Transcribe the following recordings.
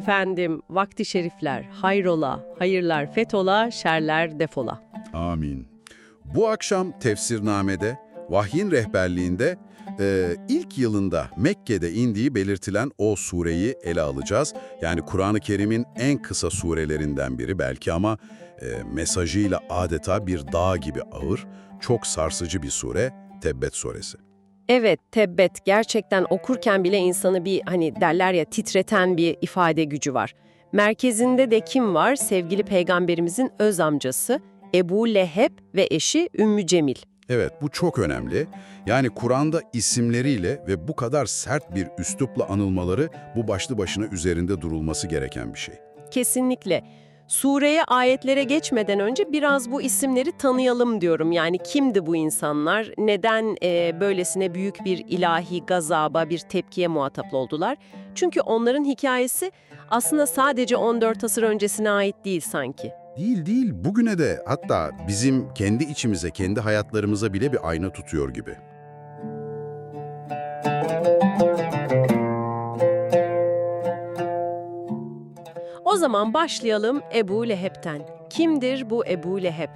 Efendim, vakti şerifler, hayrola, hayırlar fetola, şerler defola. Amin. Bu akşam tefsirnamede, vahyin rehberliğinde e, ilk yılında Mekke'de indiği belirtilen o sureyi ele alacağız. Yani Kur'an-ı Kerim'in en kısa surelerinden biri belki ama e, mesajıyla adeta bir dağ gibi ağır, çok sarsıcı bir sure, Tebbet suresi. Evet, tebbet gerçekten okurken bile insanı bir hani derler ya titreten bir ifade gücü var. Merkezinde de kim var? Sevgili peygamberimizin öz amcası Ebu Leheb ve eşi Ümmü Cemil. Evet, bu çok önemli. Yani Kur'an'da isimleriyle ve bu kadar sert bir üslupla anılmaları bu başlı başına üzerinde durulması gereken bir şey. Kesinlikle. Sureye, ayetlere geçmeden önce biraz bu isimleri tanıyalım diyorum. Yani kimdi bu insanlar? Neden e, böylesine büyük bir ilahi gazaba, bir tepkiye muhatap oldular? Çünkü onların hikayesi aslında sadece 14 asır öncesine ait değil sanki. Değil değil, bugüne de hatta bizim kendi içimize, kendi hayatlarımıza bile bir ayna tutuyor gibi. O zaman başlayalım Ebu Leheb'ten. Kimdir bu Ebu Leheb?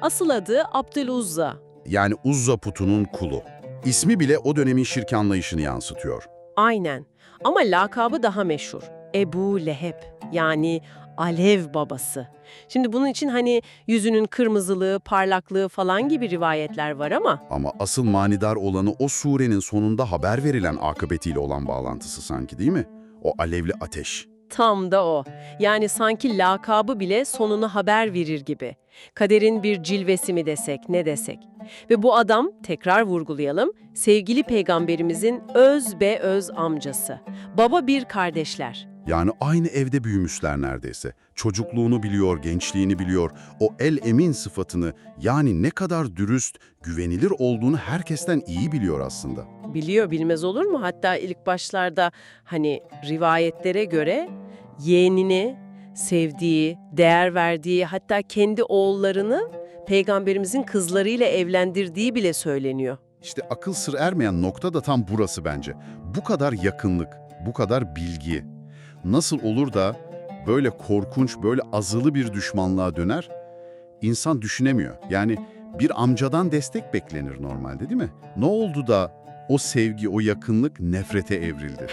Asıl adı Abdüluzza. Yani Uzza putunun kulu. İsmi bile o dönemin şirk anlayışını yansıtıyor. Aynen. Ama lakabı daha meşhur. Ebu Leheb. Yani Alev babası. Şimdi bunun için hani yüzünün kırmızılığı, parlaklığı falan gibi rivayetler var ama Ama asıl manidar olanı o surenin sonunda haber verilen akıbetiyle olan bağlantısı sanki değil mi? O alevli ateş. Tam da o. Yani sanki lakabı bile sonunu haber verir gibi. Kaderin bir cilvesi mi desek, ne desek. Ve bu adam, tekrar vurgulayalım, sevgili peygamberimizin öz be öz amcası. Baba bir kardeşler. Yani aynı evde büyümüşler neredeyse. Çocukluğunu biliyor, gençliğini biliyor. O el emin sıfatını yani ne kadar dürüst, güvenilir olduğunu herkesten iyi biliyor aslında. Biliyor bilmez olur mu? Hatta ilk başlarda hani rivayetlere göre yeğenini sevdiği, değer verdiği hatta kendi oğullarını peygamberimizin kızlarıyla evlendirdiği bile söyleniyor. İşte akıl sır ermeyen nokta da tam burası bence. Bu kadar yakınlık, bu kadar bilgi. Nasıl olur da böyle korkunç, böyle azılı bir düşmanlığa döner? İnsan düşünemiyor. Yani bir amcadan destek beklenir normalde değil mi? Ne oldu da o sevgi, o yakınlık nefrete evrildi?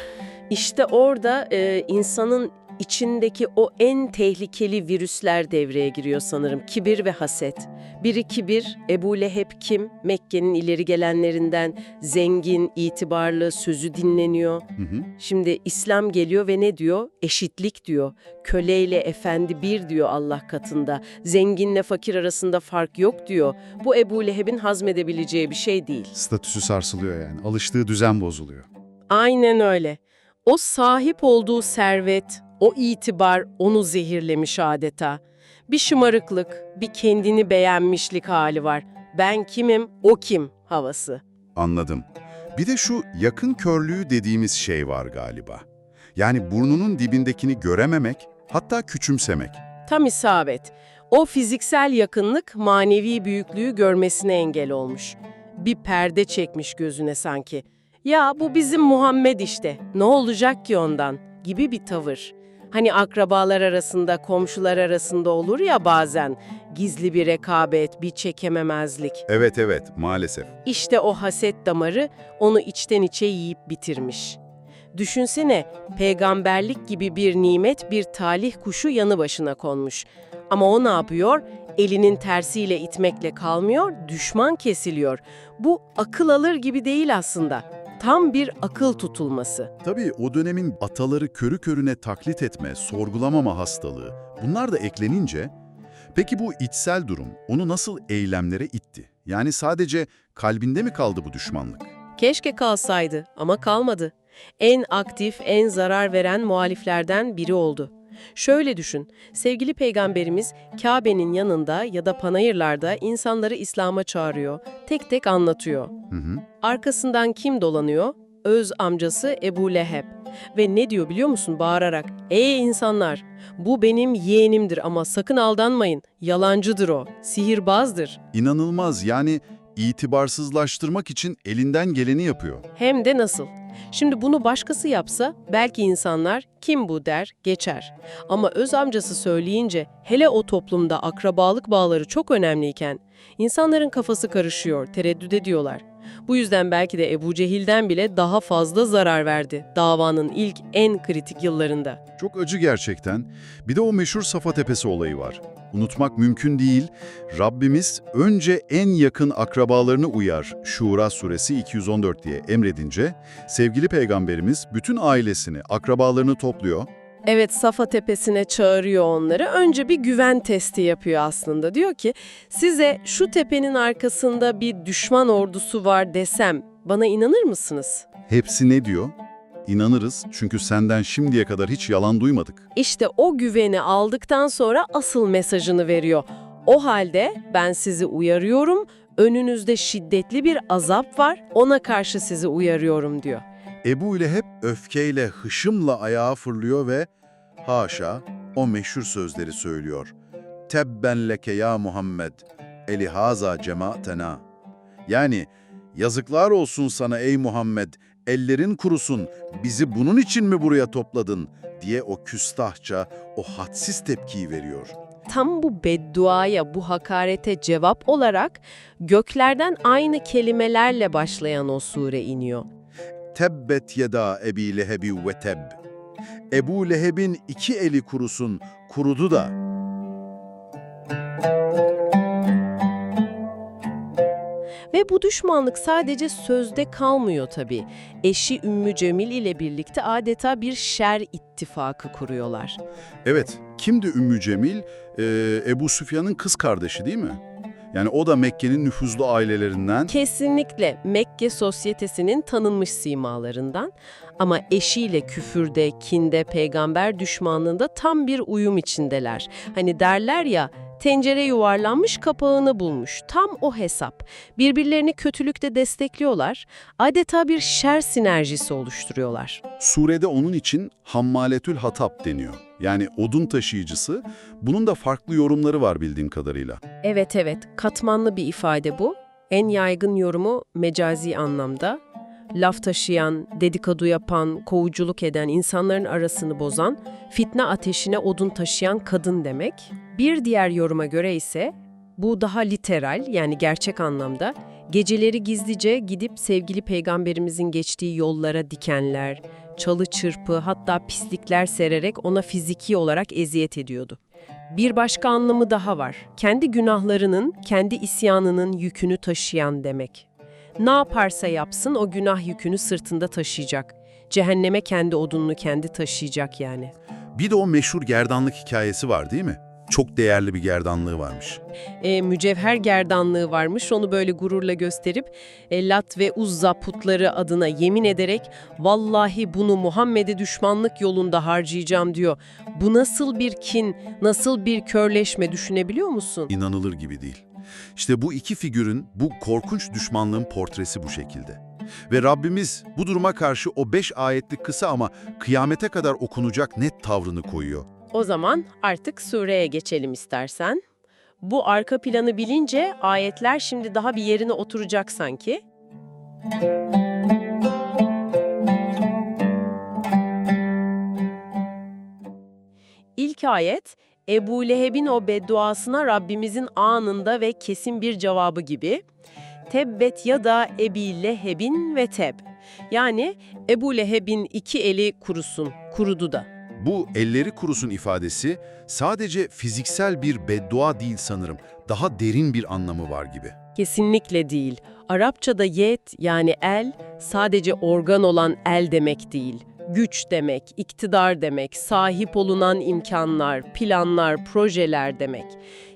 İşte orada e, insanın içindeki o en tehlikeli virüsler devreye giriyor sanırım. Kibir ve haset. Biri kibir, Ebu Leheb kim? Mekke'nin ileri gelenlerinden zengin, itibarlı, sözü dinleniyor. Hı hı. Şimdi İslam geliyor ve ne diyor? Eşitlik diyor. Köleyle efendi bir diyor Allah katında. Zenginle fakir arasında fark yok diyor. Bu Ebu Leheb'in hazmedebileceği bir şey değil. Statüsü sarsılıyor yani. Alıştığı düzen bozuluyor. Aynen öyle. O sahip olduğu servet, o itibar onu zehirlemiş adeta. Bir şımarıklık, bir kendini beğenmişlik hali var. Ben kimim, o kim havası. Anladım. Bir de şu yakın körlüğü dediğimiz şey var galiba. Yani burnunun dibindekini görememek, hatta küçümsemek. Tam isabet. O fiziksel yakınlık manevi büyüklüğü görmesine engel olmuş. Bir perde çekmiş gözüne sanki. Ya bu bizim Muhammed işte. Ne olacak ki ondan? Gibi bir tavır. Hani akrabalar arasında, komşular arasında olur ya bazen. Gizli bir rekabet, bir çekememezlik. Evet evet, maalesef. İşte o haset damarı onu içten içe yiyip bitirmiş. Düşünsene, peygamberlik gibi bir nimet bir talih kuşu yanı başına konmuş. Ama o ne yapıyor? Elinin tersiyle itmekle kalmıyor, düşman kesiliyor. Bu akıl alır gibi değil aslında. Tam bir akıl tutulması. Tabii o dönemin ataları körü körüne taklit etme, sorgulamama hastalığı, bunlar da eklenince, peki bu içsel durum onu nasıl eylemlere itti? Yani sadece kalbinde mi kaldı bu düşmanlık? Keşke kalsaydı ama kalmadı. En aktif, en zarar veren muhaliflerden biri oldu. Şöyle düşün, sevgili peygamberimiz Kabe'nin yanında ya da panayırlarda insanları İslam'a çağırıyor, tek tek anlatıyor. Hı hı. Arkasından kim dolanıyor? Öz amcası Ebu Leheb. Ve ne diyor biliyor musun bağırarak? Ey insanlar! Bu benim yeğenimdir ama sakın aldanmayın. Yalancıdır o, sihirbazdır. İnanılmaz yani itibarsızlaştırmak için elinden geleni yapıyor. Hem de nasıl? Şimdi bunu başkası yapsa belki insanlar kim bu der geçer. Ama öz amcası söyleyince hele o toplumda akrabalık bağları çok önemliyken insanların kafası karışıyor, tereddüt ediyorlar. Bu yüzden belki de Ebu Cehil'den bile daha fazla zarar verdi davanın ilk en kritik yıllarında. Çok acı gerçekten. Bir de o meşhur Safa Tepesi olayı var. Unutmak mümkün değil. Rabbimiz önce en yakın akrabalarını uyar. Şura suresi 214 diye emredince sevgili peygamberimiz bütün ailesini, akrabalarını topluyor. Evet Safa Tepesi'ne çağırıyor onları. Önce bir güven testi yapıyor aslında. Diyor ki size şu tepenin arkasında bir düşman ordusu var desem bana inanır mısınız? Hepsi ne diyor? İnanırız çünkü senden şimdiye kadar hiç yalan duymadık. İşte o güveni aldıktan sonra asıl mesajını veriyor. O halde ben sizi uyarıyorum, önünüzde şiddetli bir azap var, ona karşı sizi uyarıyorum diyor. Ebu ile hep öfkeyle, hışımla ayağa fırlıyor ve haşa o meşhur sözleri söylüyor. Tebben leke ya Muhammed, elihaza cemaatena. Yani yazıklar olsun sana ey Muhammed, ellerin kurusun, bizi bunun için mi buraya topladın diye o küstahça, o hadsiz tepkiyi veriyor. Tam bu bedduaya, bu hakarete cevap olarak göklerden aynı kelimelerle başlayan o sure iniyor. Tebbet yeda Ebi Lehebi ve teb. Ebu Leheb'in iki eli kurusun, kurudu da. Ve bu düşmanlık sadece sözde kalmıyor tabii. Eşi Ümmü Cemil ile birlikte adeta bir şer ittifakı kuruyorlar. Evet, kimdi Ümmü Cemil? Ee, Ebu Süfyan'ın kız kardeşi değil mi? Yani o da Mekke'nin nüfuzlu ailelerinden. Kesinlikle Mekke sosyetesinin tanınmış simalarından ama eşiyle küfürde, kinde, peygamber düşmanlığında tam bir uyum içindeler. Hani derler ya, tencere yuvarlanmış kapağını bulmuş. Tam o hesap. Birbirlerini kötülükte destekliyorlar. Adeta bir şer sinerjisi oluşturuyorlar. Surede onun için Hammaletül Hatap deniyor. Yani odun taşıyıcısı. Bunun da farklı yorumları var bildiğim kadarıyla. Evet evet, katmanlı bir ifade bu. En yaygın yorumu mecazi anlamda. Laf taşıyan, dedikodu yapan, kovuculuk eden, insanların arasını bozan, fitne ateşine odun taşıyan kadın demek. Bir diğer yoruma göre ise bu daha literal yani gerçek anlamda geceleri gizlice gidip sevgili peygamberimizin geçtiği yollara dikenler, çalı çırpı hatta pislikler sererek ona fiziki olarak eziyet ediyordu. Bir başka anlamı daha var. Kendi günahlarının, kendi isyanının yükünü taşıyan demek. Ne yaparsa yapsın o günah yükünü sırtında taşıyacak. Cehenneme kendi odununu kendi taşıyacak yani. Bir de o meşhur gerdanlık hikayesi var değil mi? Çok değerli bir gerdanlığı varmış. E, mücevher gerdanlığı varmış, onu böyle gururla gösterip e, Lat ve Uzza putları adına yemin ederek vallahi bunu Muhammed'e düşmanlık yolunda harcayacağım diyor. Bu nasıl bir kin, nasıl bir körleşme düşünebiliyor musun? İnanılır gibi değil. İşte bu iki figürün, bu korkunç düşmanlığın portresi bu şekilde. Ve Rabbimiz bu duruma karşı o beş ayetlik kısa ama kıyamete kadar okunacak net tavrını koyuyor. O zaman artık sureye geçelim istersen. Bu arka planı bilince ayetler şimdi daha bir yerine oturacak sanki. İlk ayet, Ebu Leheb'in o bedduasına Rabbimizin anında ve kesin bir cevabı gibi. Tebbet ya da Ebi Leheb'in ve teb. Yani Ebu Leheb'in iki eli kurusun, kurudu da. Bu elleri kurusun ifadesi sadece fiziksel bir beddua değil sanırım. Daha derin bir anlamı var gibi. Kesinlikle değil. Arapçada yet yani el sadece organ olan el demek değil. Güç demek, iktidar demek, sahip olunan imkanlar, planlar, projeler demek.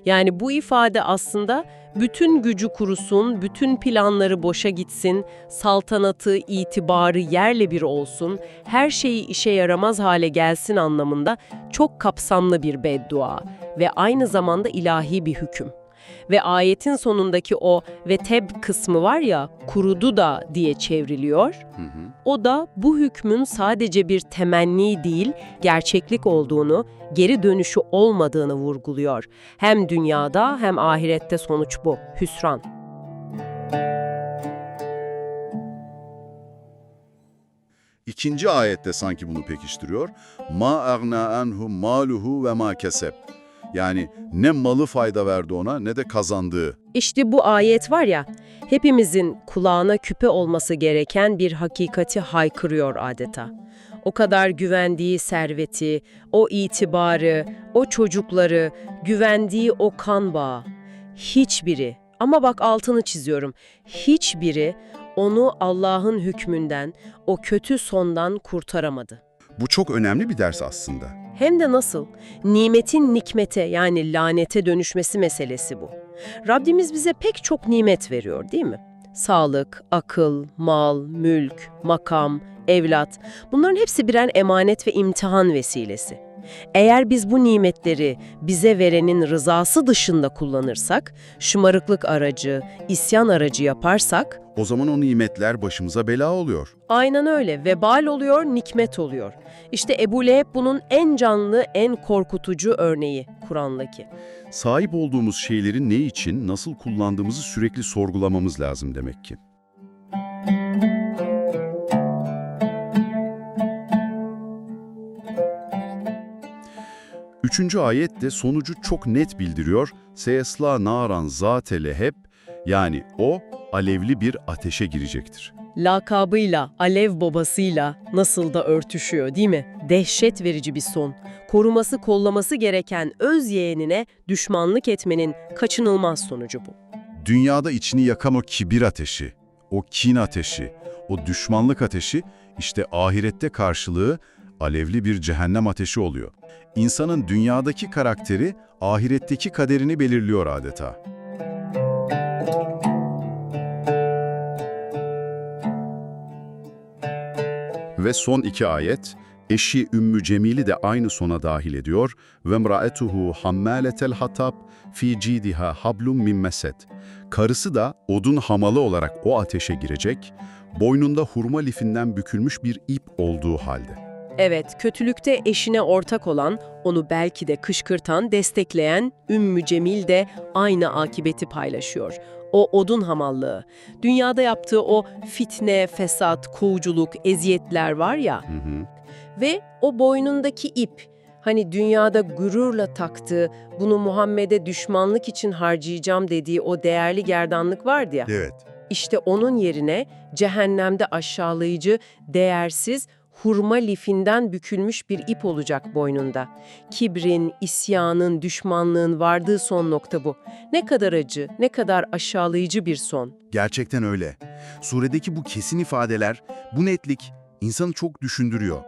Yani bu ifade aslında bütün gücü kurusun, bütün planları boşa gitsin, saltanatı, itibarı yerle bir olsun, her şeyi işe yaramaz hale gelsin anlamında çok kapsamlı bir beddua ve aynı zamanda ilahi bir hüküm. Ve ayetin sonundaki o ve teb kısmı var ya kurudu da diye çevriliyor. Hı hı. O da bu hükmün sadece bir temenni değil, gerçeklik olduğunu, geri dönüşü olmadığını vurguluyor. Hem dünyada hem ahirette sonuç bu, hüsran. ikinci ayette sanki bunu pekiştiriyor. Ma agna anhu maluhu ve ma kesep. Yani ne malı fayda verdi ona ne de kazandığı. İşte bu ayet var ya, hepimizin kulağına küpe olması gereken bir hakikati haykırıyor adeta. O kadar güvendiği serveti, o itibarı, o çocukları, güvendiği o kan bağı. Hiçbiri, ama bak altını çiziyorum, hiçbiri onu Allah'ın hükmünden, o kötü sondan kurtaramadı. Bu çok önemli bir ders aslında. Hem de nasıl? Nimetin nikmete yani lanete dönüşmesi meselesi bu. Rabbimiz bize pek çok nimet veriyor değil mi? Sağlık, akıl, mal, mülk, makam, evlat bunların hepsi birer emanet ve imtihan vesilesi. Eğer biz bu nimetleri bize verenin rızası dışında kullanırsak, şımarıklık aracı, isyan aracı yaparsak, O zaman o nimetler başımıza bela oluyor. Aynen öyle. Vebal oluyor, nikmet oluyor. İşte Ebu Leheb bunun en canlı, en korkutucu örneği Kur'an'daki. Sahip olduğumuz şeyleri ne için, nasıl kullandığımızı sürekli sorgulamamız lazım demek ki. Üçüncü ayet de sonucu çok net bildiriyor. Seyesla naran zate leheb yani o alevli bir ateşe girecektir. Lakabıyla, Alev babasıyla nasıl da örtüşüyor değil mi? Dehşet verici bir son. Koruması kollaması gereken öz yeğenine düşmanlık etmenin kaçınılmaz sonucu bu. Dünyada içini yakan o kibir ateşi, o kin ateşi, o düşmanlık ateşi işte ahirette karşılığı alevli bir cehennem ateşi oluyor. İnsanın dünyadaki karakteri ahiretteki kaderini belirliyor adeta. Ve son iki ayet, eşi Ümmü Cemil'i de aynı sona dahil ediyor. Mraetuhu hammaletel hatab fi cidiha hablum min mesed. Karısı da odun hamalı olarak o ateşe girecek, boynunda hurma lifinden bükülmüş bir ip olduğu halde. Evet, kötülükte eşine ortak olan, onu belki de kışkırtan, destekleyen Ümmü Cemil de aynı akibeti paylaşıyor. O odun hamallığı, dünyada yaptığı o fitne, fesat, kovuculuk, eziyetler var ya Hı hı. ve o boynundaki ip, hani dünyada gururla taktığı, bunu Muhammed'e düşmanlık için harcayacağım dediği o değerli gerdanlık vardı ya. Evet. İşte onun yerine cehennemde aşağılayıcı, değersiz, hurma lifinden bükülmüş bir ip olacak boynunda. Kibrin, isyanın, düşmanlığın vardığı son nokta bu. Ne kadar acı, ne kadar aşağılayıcı bir son. Gerçekten öyle. Suredeki bu kesin ifadeler, bu netlik insanı çok düşündürüyor.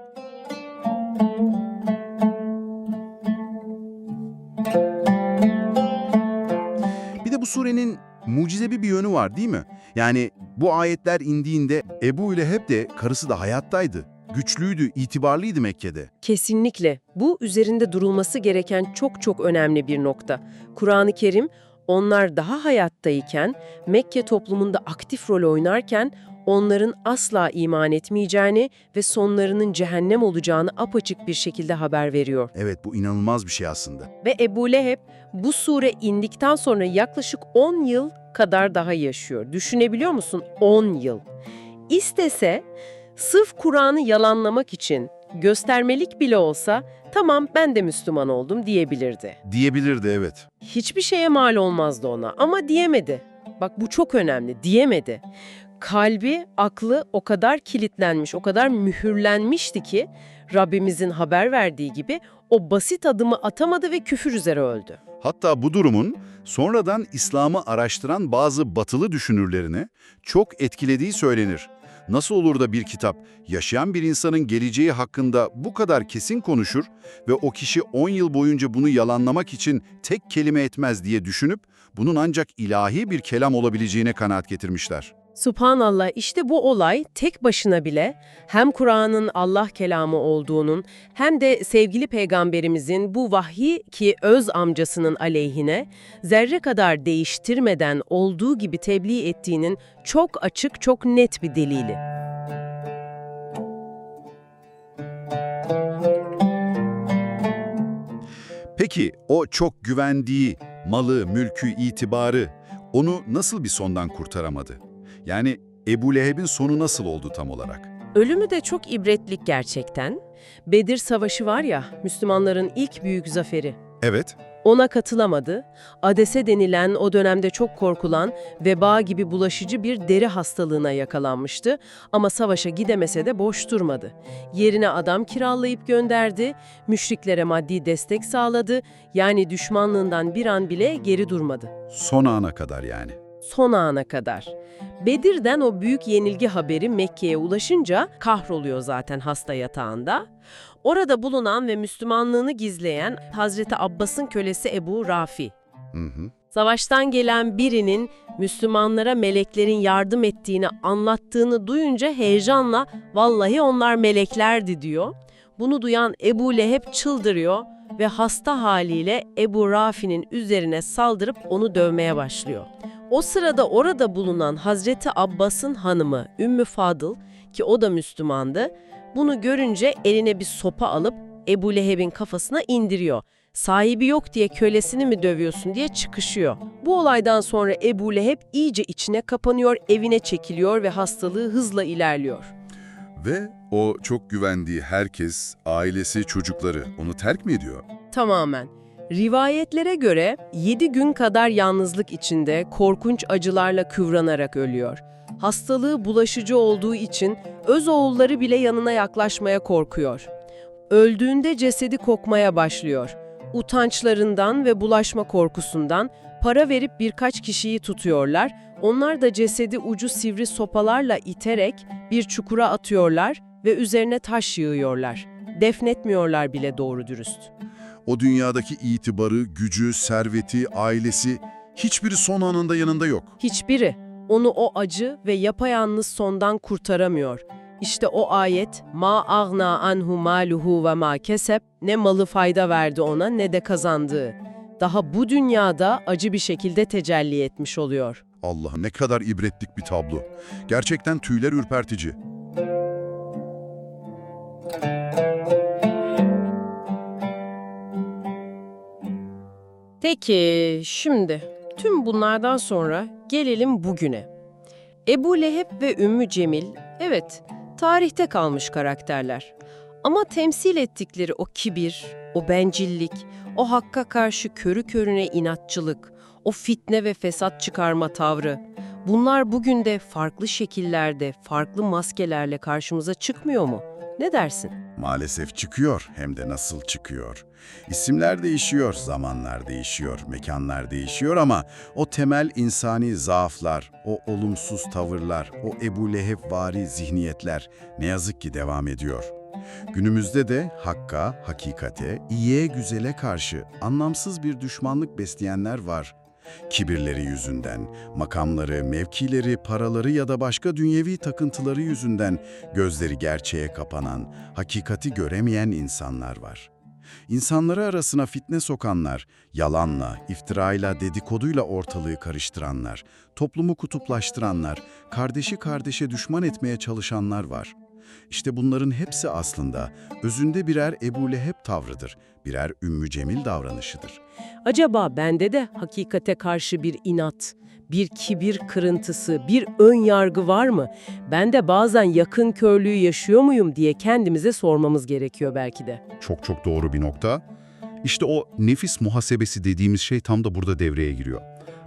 Bir de bu surenin mucizevi bir yönü var değil mi? Yani bu ayetler indiğinde Ebu ile hep de karısı da hayattaydı. Güçlüydü, itibarlıydı Mekke'de. Kesinlikle. Bu üzerinde durulması gereken çok çok önemli bir nokta. Kur'an-ı Kerim onlar daha hayattayken, Mekke toplumunda aktif rol oynarken onların asla iman etmeyeceğini ve sonlarının cehennem olacağını apaçık bir şekilde haber veriyor. Evet bu inanılmaz bir şey aslında. Ve Ebu Leheb bu sure indikten sonra yaklaşık 10 yıl kadar daha yaşıyor. Düşünebiliyor musun? 10 yıl. İstese sırf Kur'an'ı yalanlamak için göstermelik bile olsa tamam ben de Müslüman oldum diyebilirdi. Diyebilirdi evet. Hiçbir şeye mal olmazdı ona ama diyemedi. Bak bu çok önemli, diyemedi. Kalbi, aklı o kadar kilitlenmiş, o kadar mühürlenmişti ki Rabbimizin haber verdiği gibi o basit adımı atamadı ve küfür üzere öldü. Hatta bu durumun sonradan İslam'ı araştıran bazı batılı düşünürlerini çok etkilediği söylenir. Nasıl olur da bir kitap yaşayan bir insanın geleceği hakkında bu kadar kesin konuşur ve o kişi 10 yıl boyunca bunu yalanlamak için tek kelime etmez diye düşünüp bunun ancak ilahi bir kelam olabileceğine kanaat getirmişler. Subhanallah işte bu olay tek başına bile hem Kur'an'ın Allah kelamı olduğunun hem de sevgili peygamberimizin bu vahyi ki öz amcasının aleyhine zerre kadar değiştirmeden olduğu gibi tebliğ ettiğinin çok açık çok net bir delili. Peki o çok güvendiği malı, mülkü, itibarı onu nasıl bir sondan kurtaramadı? Yani Ebu Leheb'in sonu nasıl oldu tam olarak? Ölümü de çok ibretlik gerçekten. Bedir Savaşı var ya, Müslümanların ilk büyük zaferi. Evet, Ona katılamadı. Adese denilen o dönemde çok korkulan veba gibi bulaşıcı bir deri hastalığına yakalanmıştı. Ama savaşa gidemese de boş durmadı. Yerine adam kiralayıp gönderdi, müşriklere maddi destek sağladı. Yani düşmanlığından bir an bile geri durmadı. son ana kadar yani. Son ana kadar. Bedir'den o büyük yenilgi haberi Mekke'ye ulaşınca kahroluyor zaten hasta yatağında. Orada bulunan ve Müslümanlığını gizleyen Hazreti Abbas'ın kölesi Ebu Rafi. Hı hı. Savaştan gelen birinin Müslümanlara meleklerin yardım ettiğini anlattığını duyunca heyecanla vallahi onlar meleklerdi diyor. Bunu duyan Ebu Leheb çıldırıyor ve hasta haliyle Ebu Rafi'nin üzerine saldırıp onu dövmeye başlıyor. O sırada orada bulunan Hazreti Abbas'ın hanımı Ümmü Fadıl ki o da Müslümandı, bunu görünce eline bir sopa alıp Ebu Leheb'in kafasına indiriyor. Sahibi yok diye kölesini mi dövüyorsun diye çıkışıyor. Bu olaydan sonra Ebu Leheb iyice içine kapanıyor, evine çekiliyor ve hastalığı hızla ilerliyor. Ve o çok güvendiği herkes, ailesi, çocukları onu terk mi ediyor? Tamamen. Rivayetlere göre 7 gün kadar yalnızlık içinde korkunç acılarla kıvranarak ölüyor. Hastalığı bulaşıcı olduğu için öz oğulları bile yanına yaklaşmaya korkuyor. Öldüğünde cesedi kokmaya başlıyor. Utançlarından ve bulaşma korkusundan para verip birkaç kişiyi tutuyorlar. Onlar da cesedi ucu sivri sopalarla iterek bir çukura atıyorlar ve üzerine taş yığıyorlar. Defnetmiyorlar bile doğru dürüst. O dünyadaki itibarı, gücü, serveti, ailesi hiçbiri son anında yanında yok. Hiçbiri onu o acı ve yapayalnız sondan kurtaramıyor. İşte o ayet ma agna anhu maluhu ve ma kesep ne malı fayda verdi ona ne de kazandığı. Daha bu dünyada acı bir şekilde tecelli etmiş oluyor. Allah'ım ne kadar ibretlik bir tablo. Gerçekten tüyler ürpertici. Peki şimdi tüm bunlardan sonra gelelim bugüne. Ebu Leheb ve Ümmü Cemil evet tarihte kalmış karakterler. Ama temsil ettikleri o kibir, o bencillik, o hakka karşı körü körüne inatçılık, o fitne ve fesat çıkarma tavrı bunlar bugün de farklı şekillerde, farklı maskelerle karşımıza çıkmıyor mu? Ne dersin? Maalesef çıkıyor hem de nasıl çıkıyor. İsimler değişiyor, zamanlar değişiyor, mekanlar değişiyor ama o temel insani zaaflar, o olumsuz tavırlar, o Ebu Leheb-vari zihniyetler ne yazık ki devam ediyor. Günümüzde de hakka, hakikate, iyiye, güzele karşı anlamsız bir düşmanlık besleyenler var. Kibirleri yüzünden, makamları, mevkileri, paraları ya da başka dünyevi takıntıları yüzünden gözleri gerçeğe kapanan, hakikati göremeyen insanlar var. İnsanları arasına fitne sokanlar, yalanla, iftirayla, dedikoduyla ortalığı karıştıranlar, toplumu kutuplaştıranlar, kardeşi kardeşe düşman etmeye çalışanlar var. İşte bunların hepsi aslında özünde birer Ebu Leheb tavrıdır, birer Ümmü Cemil davranışıdır. Acaba bende de hakikate karşı bir inat, bir kibir kırıntısı, bir ön yargı var mı? Ben de bazen yakın körlüğü yaşıyor muyum diye kendimize sormamız gerekiyor belki de. Çok çok doğru bir nokta. İşte o nefis muhasebesi dediğimiz şey tam da burada devreye giriyor.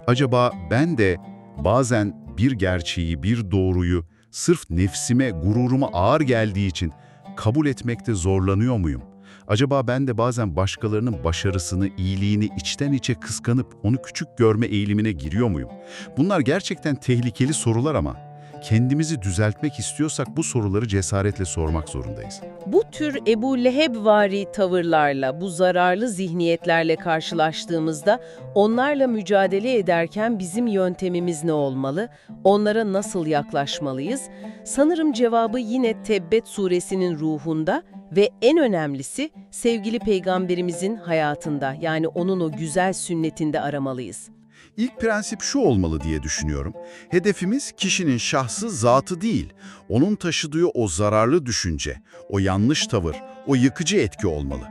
Acaba ben de bazen bir gerçeği, bir doğruyu sırf nefsime, gururuma ağır geldiği için kabul etmekte zorlanıyor muyum? Acaba ben de bazen başkalarının başarısını, iyiliğini içten içe kıskanıp onu küçük görme eğilimine giriyor muyum? Bunlar gerçekten tehlikeli sorular ama kendimizi düzeltmek istiyorsak bu soruları cesaretle sormak zorundayız. Bu tür Ebu Leheb-vari tavırlarla, bu zararlı zihniyetlerle karşılaştığımızda onlarla mücadele ederken bizim yöntemimiz ne olmalı? Onlara nasıl yaklaşmalıyız? Sanırım cevabı yine Tebbet suresinin ruhunda ve en önemlisi sevgili peygamberimizin hayatında yani onun o güzel sünnetinde aramalıyız. İlk prensip şu olmalı diye düşünüyorum. Hedefimiz kişinin şahsı zatı değil, onun taşıdığı o zararlı düşünce, o yanlış tavır, o yıkıcı etki olmalı.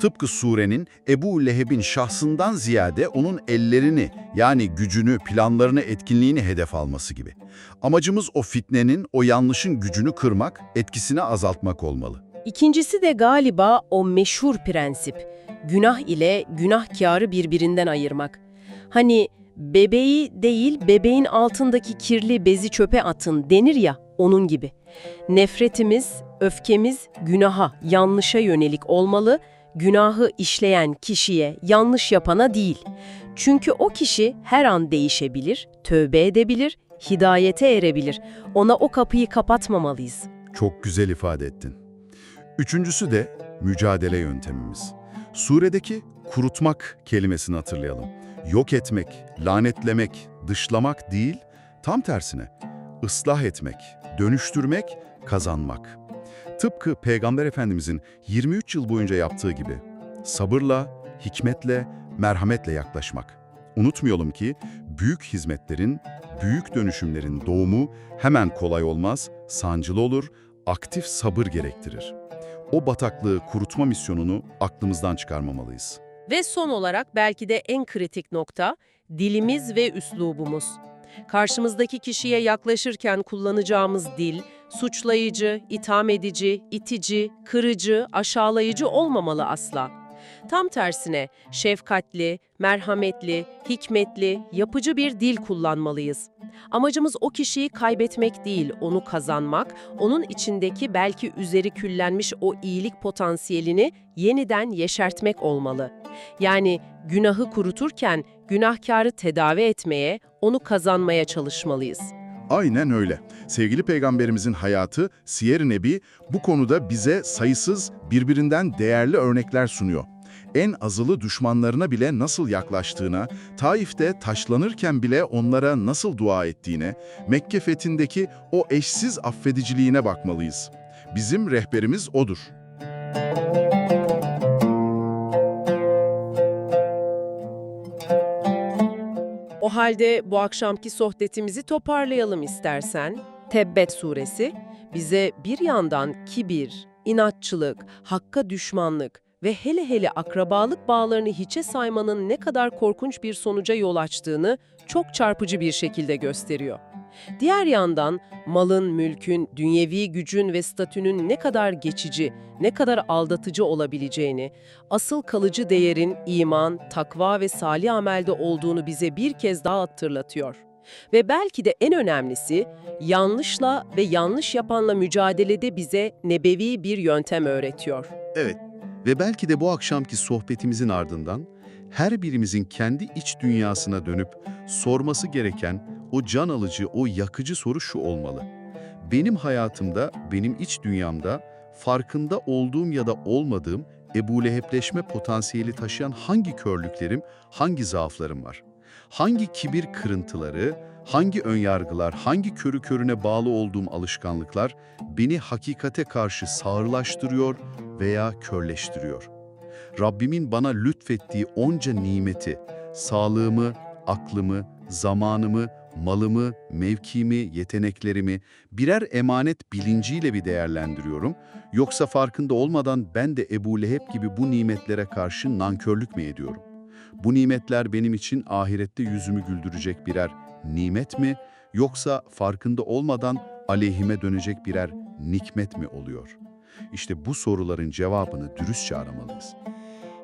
Tıpkı surenin Ebu Leheb'in şahsından ziyade onun ellerini yani gücünü, planlarını, etkinliğini hedef alması gibi. Amacımız o fitnenin, o yanlışın gücünü kırmak, etkisini azaltmak olmalı. İkincisi de galiba o meşhur prensip. Günah ile günahkarı birbirinden ayırmak. Hani bebeği değil bebeğin altındaki kirli bezi çöpe atın denir ya onun gibi. Nefretimiz, öfkemiz günaha, yanlışa yönelik olmalı, günahı işleyen kişiye, yanlış yapana değil. Çünkü o kişi her an değişebilir, tövbe edebilir, hidayete erebilir. Ona o kapıyı kapatmamalıyız. Çok güzel ifade ettin. Üçüncüsü de mücadele yöntemimiz. Suredeki kurutmak kelimesini hatırlayalım. Yok etmek, lanetlemek, dışlamak değil, tam tersine ıslah etmek, dönüştürmek, kazanmak. Tıpkı Peygamber Efendimizin 23 yıl boyunca yaptığı gibi sabırla, hikmetle, merhametle yaklaşmak. Unutmayalım ki büyük hizmetlerin, büyük dönüşümlerin doğumu hemen kolay olmaz, sancılı olur, aktif sabır gerektirir. O bataklığı kurutma misyonunu aklımızdan çıkarmamalıyız. Ve son olarak belki de en kritik nokta dilimiz ve üslubumuz. Karşımızdaki kişiye yaklaşırken kullanacağımız dil, suçlayıcı, itham edici, itici, kırıcı, aşağılayıcı olmamalı asla. Tam tersine şefkatli, merhametli, hikmetli, yapıcı bir dil kullanmalıyız. Amacımız o kişiyi kaybetmek değil, onu kazanmak, onun içindeki belki üzeri küllenmiş o iyilik potansiyelini yeniden yeşertmek olmalı. Yani günahı kuruturken günahkarı tedavi etmeye, onu kazanmaya çalışmalıyız. Aynen öyle. Sevgili peygamberimizin hayatı, Siyer-i Nebi bu konuda bize sayısız, birbirinden değerli örnekler sunuyor. En azılı düşmanlarına bile nasıl yaklaştığına, Taif'te taşlanırken bile onlara nasıl dua ettiğine, Mekke fethindeki o eşsiz affediciliğine bakmalıyız. Bizim rehberimiz odur. O halde bu akşamki sohbetimizi toparlayalım istersen. Tebbet suresi bize bir yandan kibir, inatçılık, hakka düşmanlık ve hele hele akrabalık bağlarını hiçe saymanın ne kadar korkunç bir sonuca yol açtığını çok çarpıcı bir şekilde gösteriyor. Diğer yandan malın, mülkün, dünyevi gücün ve statünün ne kadar geçici, ne kadar aldatıcı olabileceğini, asıl kalıcı değerin iman, takva ve salih amelde olduğunu bize bir kez daha hatırlatıyor. Ve belki de en önemlisi, yanlışla ve yanlış yapanla mücadelede bize nebevi bir yöntem öğretiyor. Evet ve belki de bu akşamki sohbetimizin ardından her birimizin kendi iç dünyasına dönüp sorması gereken o can alıcı, o yakıcı soru şu olmalı. Benim hayatımda, benim iç dünyamda farkında olduğum ya da olmadığım Ebu Lehebleşme potansiyeli taşıyan hangi körlüklerim, hangi zaaflarım var? Hangi kibir kırıntıları, hangi önyargılar, hangi körü körüne bağlı olduğum alışkanlıklar beni hakikate karşı sağırlaştırıyor veya körleştiriyor? Rabbimin bana lütfettiği onca nimeti, sağlığımı, aklımı, zamanımı, malımı, mevkimi, yeteneklerimi birer emanet bilinciyle bir değerlendiriyorum. Yoksa farkında olmadan ben de Ebu Leheb gibi bu nimetlere karşı nankörlük mü ediyorum? Bu nimetler benim için ahirette yüzümü güldürecek birer nimet mi yoksa farkında olmadan aleyhime dönecek birer nikmet mi oluyor? İşte bu soruların cevabını dürüstçe aramalıyız.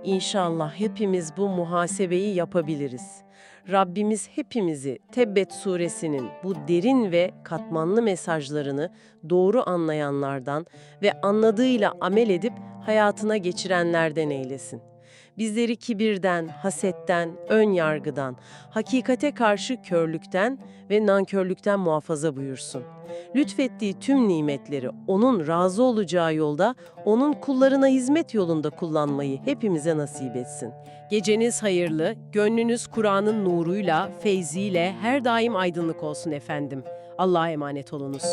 İnşallah hepimiz bu muhasebeyi yapabiliriz. Rabbimiz hepimizi Tebbet suresinin bu derin ve katmanlı mesajlarını doğru anlayanlardan ve anladığıyla amel edip hayatına geçirenlerden eylesin. Bizleri kibirden, hasetten, ön yargıdan, hakikate karşı körlükten ve nankörlükten muhafaza buyursun. Lütfettiği tüm nimetleri O'nun razı olacağı yolda, O'nun kullarına hizmet yolunda kullanmayı hepimize nasip etsin. Geceniz hayırlı, gönlünüz Kur'an'ın nuruyla, feyziyle her daim aydınlık olsun efendim. Allah'a emanet olunuz.